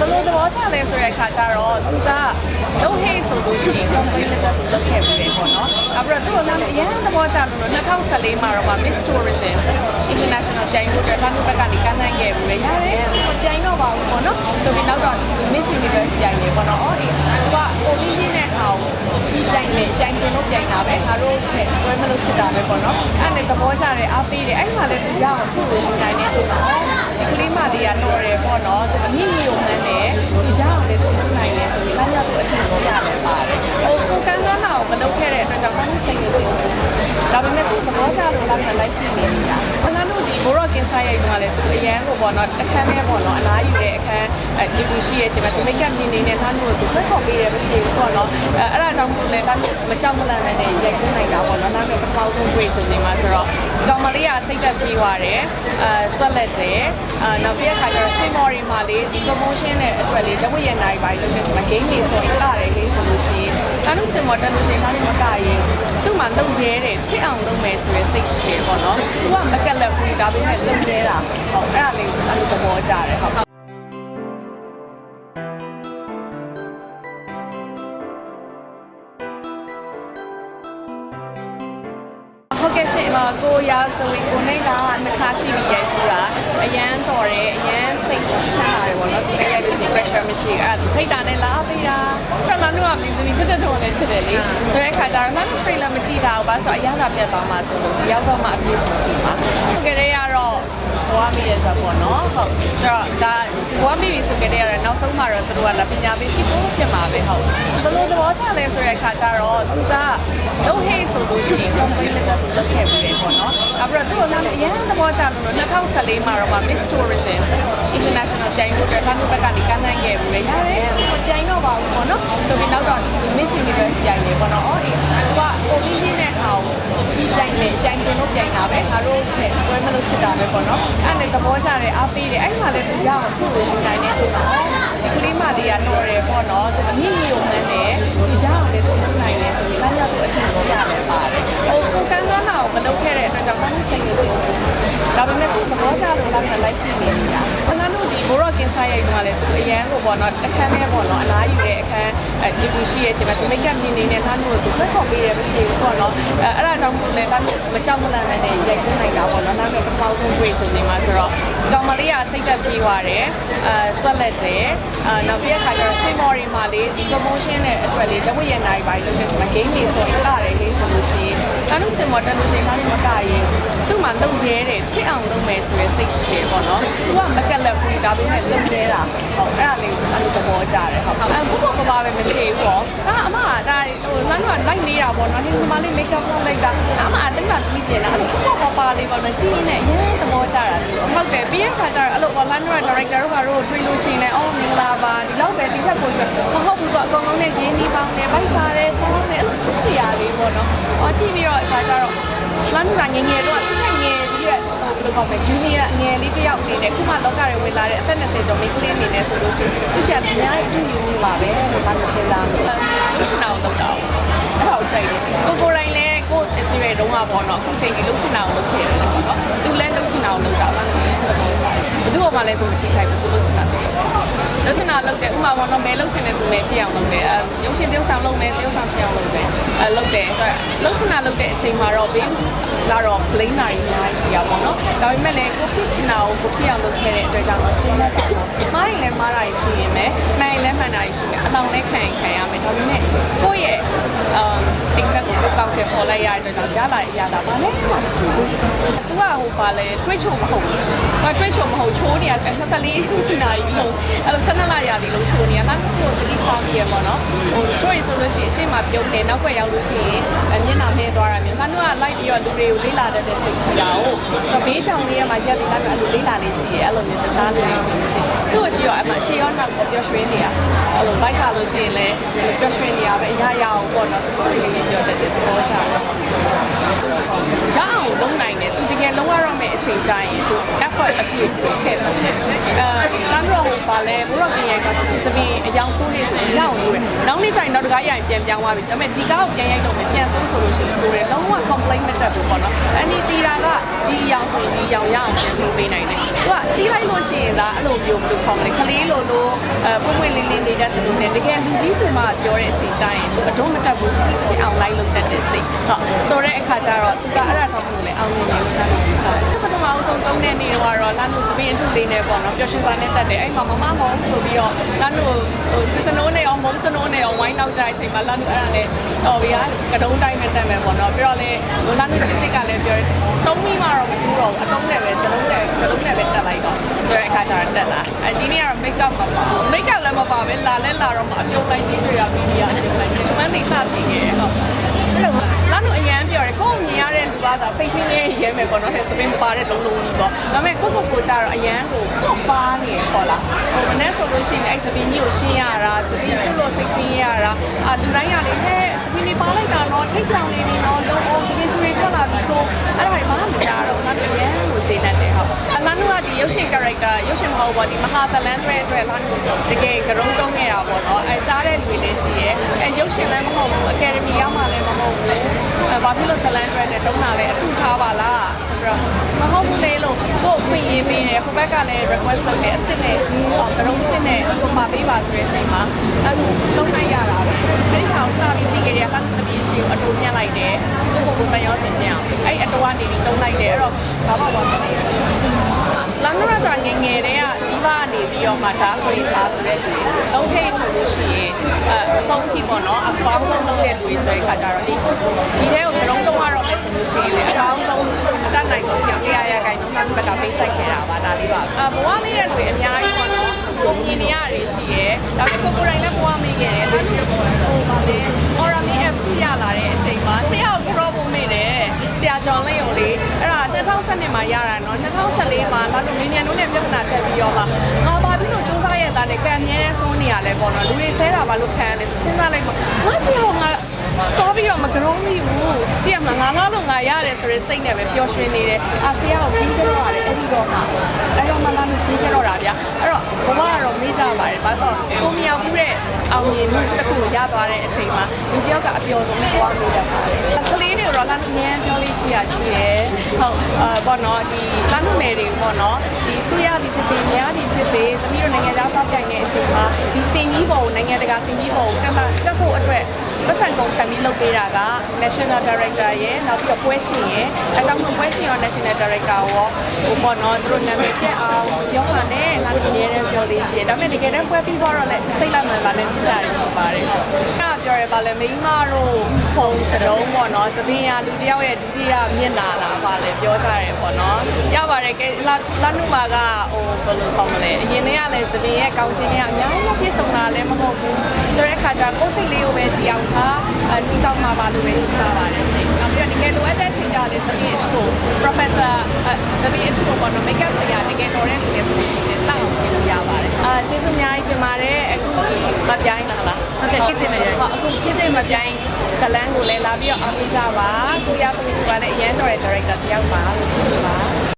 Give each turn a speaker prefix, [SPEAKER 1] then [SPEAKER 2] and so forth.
[SPEAKER 1] ဘယ်လိုသဘောကျလဲဆိုတဲ့အခါကျတော့သူကလုံးဟိတ်ဆိုလို့ရှိရင် complaint တက်တက်လုပ်ခဲ့ပြီးတယ်ပေါ့နော်။နောက်ပြီးတော့သူ့ကိုလည်းအရင်သဘောကျလို့လို့2014မှာတော့မှ Miss Tourism International ပြိုင်ဖို့အတွက်သူဘက်ကနေကမ်းလှမ်းခဲ့ပြီးလေရတယ်ပြိုင်တော့ပါဘူးပေါ့နော်။ဆိုပြီးနောက်တော့ Miss Universe ပြိုင်နေပေါ့နော်။အော်ဒီသူက OBB နဲ့ဟာကိုဒီပြိုင်နေပြိုင်ချင်လို့ပြိုင်တာပဲငါတို့နဲ့ဝဲမလို့ဖြစ်တာပဲပေါ့နော်။အဲ့ဒါနဲ့သဘောကျတယ်အားပေးတယ်အဲ့မှာလည်းသူရအောင်သူ့ကိုယူနိုင်နေဆိုတော့ ဒီကလေးမလေးကတော့တယ်ပေါ့နော်။သူအမိမိကိုမှန်းတယ်သူရအောင်လည်းသူလုပ်နိုင်တယ်ဆိုပြီးလည်းသူအထင်ကြီးရတယ်ပါတယ်။ဟိုကိုကန်းကန်းနာကိုမလုပ်ခဲ့တဲ့အတွက်ကြောင့်လည်းစိတ်နေစိတ်နေဒါပေမဲ့သူသဘောကျလို့လည်းလိုက်ကြည့်နေနေတာ။ ဘလားတို့ဒီဘိုရော့ကင်ဆိုင်ရိုက်တုန်းကလည်းသူအရန်ကိုပေါ့နော်တခန်းနဲ့ပေါ့နော်အလားယူတဲ့အခန်းအဲဒီကူရှိရဲ့အချိန်မှာသူမိတ်ကပ်မြင်နေတဲ့သားမျိုးကိုသူဖက်ခေါ်ပေးတယ်မချေဘူးပေါ့နော်အဲအဲ့ဒါကြောင့်မို့လဲသားမကြောက်မလန့်နဲ့ရိုက်ကူးနိုင်တာပေါ့နော်နောက်ပြီးပထမဆုံးတွေ့ကြုံနေမှာဆိုတော့ကောင်မလေးကစိတ်သက်ပြေးသွားတယ်အဲတွက်လက်တယ်အဲနောက်ပြီးအခါကျတော့ Simori မှာလေဒီ promotion နဲ့အတွက်လေလက်ဝတ်ရနိုင်ပါလို့ပြောချင်မှာ game လေးဆိုရင်ကတယ်လေးဆိုလို့ရှိ ရင်အဲ့လို Simori တက်လို့ရှိရင်သားမကရင်သူ့မှာလုံရဲတယ်ဖြစ်အောင်လုပ်မယ်ဆိုရယ်စိတ်ရှိတယ်ပေါ့နော်သူကမကက်လက်ဘူးဒါပေမဲ့လုံရဲတာဟုတ်အဲ့ဒါလေးအဲ့လိုသဘောကျတယ်ဟုတ် ဟုတ်ကဲ့ရှင်ပါကိုရာဇဝေကိုနေကနှစ်ခါရှိပြီရိုက်ဘူးတာအရန်တော်တယ်အရန်စိတ်ချမ်းသာတယ်ပေါ့နော်ဒီနေ့ရိုက်လို့ရှိရင် pressure မရှိဘူးအဲ့ဒါဖိတ်တာနဲ့လာပေးတာတော်တော်တို့ကမြင်သမီးချစ်တဲ့တော်လည်းချစ်တယ်လေဆိုတဲ့အခါကျတော့မှ trailer မကြည့်တာဘူးပါဆိုတော့အရန်သာပြတ်သွားမှာဆိုလို့ဒီရောက်တော့မှအပြည့်စုံကြည့်ပါဟုတ်ကဲ့ရတော့ဘွားမိရဆိုပေါ့နော်ဟုတ်ဆိုတော့ဒါဘွားမိပြီဆိုကြတဲ့ရနောက်ဆုံးမှာတော့သူတို့ကလည်းပညာပေးဖြစ်ဖို့ဖြစ်မှာပဲဟုတ်ဘယ်လိုသဘောကျလဲဆိုတဲ့အခါကျတော့သူကလုံးဟိတ် ဆိုလို့ရှိရင် complaint တက်တက်လုပ်ခဲ့ပြီးတယ်ပေါ့နော်နောက်ပြီးတော့သူ့ကိုလည်းအရင်သဘောကျလို့လို့2014မှာတော့မှ Miss Tourism International ပြိုင်ဖို့အတွက်သူဘက်ကနေကမ်းလှမ်းခဲ့ပြီးလေရတယ်ပြိုင်တော့ပါဘူးပေါ့နော်ဆိုပြီးနောက်တော့ Miss Universe ပြိုင်နေပေါ့နော်အော်ဒီသူက OBB နဲ့ဟာကိုဒီပြိုင်နေပြိုင်ချင်လို့ပြိုင်တာပဲငါတို့နဲ့ဝဲမလို့ဖြစ်တာပဲပေါ့နော်အဲ့ဒါနဲ့သဘောကျတယ်အားပေးတယ်အဲ့မှာလည်းသူရအောင်သူ့ကိုယူနိုင်နေဆိုတော့ ဒီကလေးမလေးကတော့တယ်ပေါ့နော်သူအမိမိကိုမှန်းတယ်သူရအောင်လည်းသူလုပ်နိုင်တယ်ဆိုပြီးလည်းသူအထင်ကြီးရတယ်ပါတယ်ဟိုကိုကန်းကန်းနာကိုမလုပ်ခဲ့တဲ့အတွက်ကြောင့်လည်းစိတ်နေစိတ်နေဒါပေမဲ့သူသဘောကျလို့လည်းလိုက်ကြည့်နေနေတာဘလားတို့ဒီဘို ရော့ကင်ဆိုင်ရိုက်တုန်းကလည်းသူအရန်ကိုပေါ့နော်တခန်းနဲ့ပေါ့နော်အလားယူတဲ့အခန်းအဲဒီကူရှိရဲ့အချိန်မှာသူမိတ်ကပ်မြင်နေတဲ့သားမျိုးကိုသူဖက်ခေါ်ပေးတယ်မချေဘူးပေါ့နော်အဲအဲ့ဒါကြောင့်မို့လဲသားမကြောက်မလန့်နဲ့ရိုက်ကူးနိုင်တာပေါ့နော်နောက်ပြီးပထမဆုံးတွေ့ကြုံနေမှာဆိုတော့ကောင်မလေးကစိတ်သက်ပြေးသွားတယ်အဲတွက်လက်တယ်အဲနောက်ပြီးအခါကျတော့ Simori မှာလေဒီ promotion နဲ့အတွက်လေလက်ဝတ်ရနိုင်ပါလို့ပြောချင်မှာ game လေးဆိုရင်ကတယ်လေးဆိုလို့ရှိရင် နောက်လို့ Simori တက်လို့ရှိရင်နောက်မကရင်သူ့မှာလုံရဲတယ်ဖြစ်အောင်လုပ်မယ်ဆိုရယ်စိတ်ရှိတယ်ပေါ့နော်သူကမကက်လက်ဘူးဒါပေမဲ့လုံရဲတာဟုတ်အဲ့ဒါလေးကိုအဲ့လိုသဘောကျတယ်ဟုတ်အဲဘုဘဘဘာပဲမချေဘူးပေါ့ဒါအမကဒါဟိုလမ်းကလိုက်နေတာပေါ့နော်ဒီမလေး make up လုပ်လိုက်တာအမအတိတ်ကသမီးပြင်လာအဲ့လိုဘဘဘဘာလေးပေါ့နော်ကြီးနေအရင်သဘောကျတာဟုတ်တယ်ပြီးရခါကျတော့အဲ့လို online က director တို့ကတော့တွေ့လို့ရှိရင်လည်းအော်မင်္ဂလာပါဒီလောက်ပဲဒီထက်ပိုပြီးမဟုတ်ဘူးတော့အကုန်လုံးနဲ့ရင်းနှီးပေါင်းတယ်ဗိုက်စားတယ်ဆောင်းတယ်အဲ့လို ချစ်စရာလေးပေါ့နော်။အော်ကြည့်ပြီးတော့အခါကျတော့လမ်းကငငယ်တော့တစ်ခါငယ်ပြီးတော့ဘယ်လိုခေါ်မလဲဂျူနီယာငယ်လေးတစ်ယောက်အနေနဲ့ခုမှလောကတွေဝင်လာတဲ့အသက်20ကျော်မိန်းကလေးအနေနဲ့ဆိုလို့ရှိရင်သူရှာအများကြီးအတူယူနေပါပဲလို့မှမစင်လာဘူး။လို့ချင်တာကိုလုပ်တာ။အဲ့ဒါကိုကြိုက်တယ်။ကိုကိုတိုင်းလည်းကိုအကျွေတုံးကပေါ့နော်အခုချိန်ကြီးလုပ်ချင်တာကိုလုပ်ခဲ့တယ်ပေါ့နော်။သူလည်းလုပ်ချင်တာကိုလုပ်တာမှလည်းဆိုတော့ကြိုက်တယ်။ဘယ်သူ့မှလည်းသူမချိခိုက်ဘူးသူလုပ်ချင်တာသူလုပ်တယ်။ လုပ်ချင်တာလုပ်တယ်ဥမာပေါ့နော်မဲလုပ်ချင်တဲ့သူမဲဖြစ်အောင်လုပ်တယ်အဲရုပ်ရှင်တယောက်ဆောင်လုပ်မယ်တယောက်ဆောင်ဖြစ်အောင်လုပ်တယ်အဲလုပ်တယ်ဆိုတော့လုပ်ချင်တာလုပ်တဲ့အချိန်မှာတော့ဘင်းလာတော့ blame နိုင်အများကြီးရှိရပါတော့ဒါပေမဲ့လည်းကိုဖြစ်ချင်တာကိုကိုဖြစ်အောင်လုပ်ခဲ့တဲ့အတွက်ကြောင့်တော့ချင်းလက်တာပေါ့မားရင်လည်းမားတာရှိရင်ပဲနိုင်လည်းမှန်တာရှိမယ်အလောင်းလည်းခံရင်ခံရမယ်ဒါပေမဲ့ကိုယ့်ရဲ့အမ်အိမ်ဘက်ကိုကိုကောက်ချက်ပေါ်လိုက်ရတဲ့အတွက်ကြောင့်ကြားလာရတာပါလေသူကဟိုပါလေတွေးချိုမဟုတ်ဘူးသူကတွေးချိုမဟုတ်ချိုးနေရ24ခုနာရီလုံးအဲ့လို12လရာဒီလုံးချိုးနေရနောက်တစ်ခုကိုတတိထားပြီးရပေါ့နော်ဟိုချိုးရဆိုလို့ရှိရင်အရှိမပြုံးနေနောက်ွက်ရောက်လို့ရှိရင်မျက်နှာမဲသွားတာမျိုးခါတို့ကလိုက်ပြီးတော့လူတွေကိုလေးလာတတ်တဲ့စိတ်ရှိတာကိုဆိုဘေးကြောင်လေးကမှရက်ပြီးလိုက်ပြီးအဲ့လိုလေးလာလေးရှိရဲ့အဲ့လိုမျိုးတခြားလူတွေဆိုလို့ရှိရင်သူ့ကိုကြည့်တော့အမှရှေးရောနောက်ပျော်ရွှင်နေရအဲ့လိုဘိုက်စားလို့ရှိရင်လည်းပျော်ရွှင်နေရပဲအရာရာအောင်ပေါ့နော်သူတို့လေးလေးပြောတတ်တဲ့သဘောချတယ်ရအောင်လုံးနိုင်တယ်သူတကယ်လုံးရတော့မယ့်အချိန်ကျရင်သူ effort အပြည့်ကိုထည့်တယ်အဲတမ်းတော့ဟိုပါလဲဘုရောကရရိုက်တာဆိုဒီစပင်းအယောင်ဆိုးလေးဆိုရင်ရအောင်ဆိုရယ်နောက်နေ့ကျရင်နောက်တစ်ခါရရင်ပြန်ပြောင်းသွားပြီဒါပေမဲ့ဒီကားကိုပြန်ရိုက်တော့မယ်ပြန်ဆိုးဆိုလို့ရှိရင်ဆိုရယ်လုံးဝ complaint မတက်ဘူးပေါ့နော်အန်ဒီတီတာကဒီအယောင်ဆိုရင်ဒီအယောင်ရအောင်ပြန်ဆိုးပေးနိုင်တယ်သူကကြီးလိုက်လို့ရှိရင်ဒါအဲ့လိုမျိုးဘယ်လိုခေါ်မလဲခလေးလိုလိုအဲပုံပွင့်လေးလေးနေတဲ့သူတွေနဲ့တကယ်လူကြီးသူမှ ပြောတဲ့အချိန်ကျရင်သူအတော့မတက်ဘူးဖြစ်အောင်လိုက်လို့တက်တဲ့စိတ်ဟုတ်ဆိုတဲ့အခါကျတော့သူကအဲ့ဒါကြောင့်မလို့လေအောင်မြင်တယ်လို့နားလည်ပြီးစားတယ်ပထမအဆုံးတုံးတဲ့နေ့တော့ကတော့လမ်းလို့စပင်းအထုလေးနဲ့ပေါ့နော်ပျော်ရွှင်စွာနဲ့တက်တယ်အဲ့မှာမမမောင်ဆိုပြီးတော့လမ်းလို့ဟိုချစ်စနိုးနဲ့ရောမုံစနိုးနဲ့ရောဝိုင်းနောက်ကြတဲ့အချိန်မှာလမ်းလို့အဲ့ဒါနဲ့တော်ဗျာကတုံးတိုင်းနဲ့တက်မယ်ပေါ့နော်ပြီးတော့လေလမ်းလို့ချစ်ချစ်ကလည်းပြောတယ်တုံးမိမှတော့မတူတော့ဘူးအတုံးနဲ့ပဲစလုံးနဲ့ကတုံးနဲ့ပဲတက်လိုက်တော့ဆိုတဲ့အခါကျတော့တက်လာအဲဒီနေ့ကတော့ make up မပါဘူး make up လည်းမပါပဲလာလဲလာတော့မှအပြုံးလိုက်ကြီးတွေ့ရပြီးပြီးရတယ်ပြုံးလိုက်တယ်မန်းနေလှပြီးခဲ့ဟုတ်အဲ့လိုလမ်းလို့အရန်ပြောတယ်ကိုယ်မြင်ရတဲ့လူကသာစိတ်ဆင်းရဲရဲမယ်ပေါ့နော်ဟဲ့စပင်းမပါတဲ့လုံးလုံးကြီးပေါ့ဒါပေမဲ့ကိုကိုကိုကြတော့အရန်ကိုပေါ့ပါနေခေါ်လာဟိုမနေ့ဆိုလို့ရှိရင်အဲ့စပင်းကြီးကိုရှင်းရတာစပင်းကျွတ်လို့စိတ်ဆင်းရဲရတာအာလူတိုင်းကလေဟဲ့စပင်းလေးပါလိုက်တာတော့ထိတ်ကြောင်နေပြီ လန်းတို့ကဒီရုပ်ရှင် character ရုပ်ရှင်မဟုတ်ပါဒီမဟာဇလန်တွေအတွက်လမ်းတို့တကယ်ကရုံးတုံးနေတာပေါ့နော်အဲတားတဲ့လူတွေလည်းရှိရဲအဲရုပ်ရှင်လည်းမဟုတ်ဘူးအကယ်ဒမီရောက်မှလည်းမဟုတ်ဘူးအဲဘာဖြစ်လို့ဇလန်တွေနဲ့တုံးတာလဲအတူထားပါလားဆိုပြီးတော့မဟုတ်ဘူးလေလို့ကို့အခွင့်အရေးပေးတယ်ဟိုဘက်ကလည်း request လုပ်တယ်အစ်စ်နဲ့အော်ကရုံးစစ်နဲ့ကိုပါပေးပါဆိုတဲ့အချိန်မှာအဲတုံးလိုက်ရတာပဲအဲဒီကောင်စပြီးသိကြရတာစပီရှိကိုအတူညှက်လိုက်တယ်ကိုကိုကို ကနေပြီးတုံးလိုက်တယ်အဲ့တော့ဘာမှမဟုတ်ဘူးလမ်းတော့ကြာငယ်ငယ်တည်းကဒီဘကနေပြီးတော့မှဒါဆိုရင်ဒါဆိုတဲ့လူလုံးထိတ်ဆိုလို့ရှိရင်အဲအဆုံးထိပေါ့နော်အကောင်းဆုံးလုပ်တဲ့လူတွေဆိုတဲ့ခါကျတော့ဒီဒီထဲကိုကတော့တော့ရတော့မယ်ဆိုလို့ရှိရင်လေအကောင်းဆုံးအတတ်နိုင်ဆုံးကြောင်တရားရခိုင်တော့မှဘက်ကပေးဆိုင်ခဲ့တာပါဒါလေးပါအဘဝလေးတဲ့လူတွေအများကြီးပေါ့နော်ကိုမြင်နေရတွေရှိရဲဒါပေမဲ့ကိုကိုယ်တိုင်လည်းဘဝမေးခဲ့တယ်ဒါလို့ဟိုပါလေ aura me f ရလာတဲ့အချိန်မှာဆရာကိုတော့ပုံမေးတယ်ဆ ရာကျော်လင်းုံလေးအဲ့ဒါ2012မှာရတာနော်2014မှာလာလို့လင်းမြန်တို့နဲ့ပြဿနာတက်ပြီးတော့မှငါဘာဖြစ်လို့စူးစမ်းရတာလဲကံမြဲတဲ့စိုးနေရလဲပေါ့နော်လူတွေဆဲတာဘာလို့ခံရလဲစဉ်းစားလိုက်မှာငါဆရာကငါ တော့ပြီးတော့မကြောမိဘူးပြရမလားငါလားလို့ငါရတယ်ဆိုရယ်စိတ်နဲ့ပဲပျော်ရွှင်နေတယ်အာဆရာကိုပြီးကြတော့ရတယ်အဲ့ဒီတော့မှအဲ့တော့မှလာလို့ပြီးကြတော့တာဗျာအဲ့တော့ဘဝကတော့မေ့ကြပါတယ်ဘာလို့ဆိုကိုမြောက်ဘူးတဲ့အောင်မြင်မှုတစ်ခုကိုရသွားတဲ့အချိန်မှာလူတယောက်ကအပျော်ဆုံးဘဝကိုရပါတယ်ကလေးတွေတော့လာလို့အများပြောလို့ရှိရရှိတယ်ဟုတ်အာပေါ့နော်ဒီလမ်းနယ်တွေပေါ့နော်ဒီဆူရသည်ဖြစ်စေများသည်ဖြစ်စေသမီးတို့နိုင်ငံသားပေါက်ပြိုင်တဲ့အချိန်မှာဒီစင်ကြီးပေါ်ကိုနိုင်ငံတကာစင်ကြီးပေါ်ကိုတက်လာတက်ဖို့အတွက် ပတ်စံကုန်ခံပြီးလုပ်ပေးတာက National Director ရဲ့နောက်ပြီးတော့ပွဲရှင်ရဲ့အဲကြောင့်မို့ပွဲရှင်ရော National Director ရောဟိုပေါ့နော်သူတို့နာမည်ပြတ်အောင်ပြောမှလည်းလာလို့အများနဲ့ပြောလေးရှိတယ်ဒါပေမဲ့တကယ်တမ်းပွဲပြီးသွားတော့လည်းစိတ်လိုက်မှန်ပါနဲ့ချစ်ကြရရှိပါတယ်ဟုတ်ကပြောရဲပါလဲမိန်းမတို့ဖုံစတုံးပေါ့နော်သပင်းရလူတယောက်ရဲ့ဒုတိယမျက်နာလားပါလဲပြောကြတယ်ပေါ့နော်ရပါတယ်ကဲလာလာနုမာကဟိုဘယ်လိုခေါ်မလဲအရင်တည်းကလည်းသပင်းရဲ့ကောင်းချင်းကအများကြီးပြည့်စုံတာလည်းမဟုတ်ဘူးဆိုတဲ့အခါကျကိုယ်စိတ်လေးကိုပဲကြည်အောင်ထားအကြည့်ကောင်းမှာပါလို့ပဲယူဆပါတယ်ရှင်နောက်ပြီးတော့တကယ်လိုအပ်တဲ့ချိန်ကြလည်းသပင်းအထုကို professor သပင်းအထုကိုပေါ့နော် make up ဆရာတကယ်တော်တဲ့လူတွေဆိုရင်တောက်အောင်လုပ်ရပါတယ်အာကျေးဇူးအများကြီးတင်ပါတယ်အခုမပြိုင်းလားလား
[SPEAKER 2] ဟုတ်ကဲ့ဖြစ်တင်နေတယ်
[SPEAKER 1] ဟုတ်အခုဖြစ်တဲ့မပြိုင်ဇလန်းကိုလည်းလာပြီးတော့အားပေးကြပါကိုရသမီးကလည်းအရန်တော်တဲ့ director တယောက်ပါလို့ပြောပါ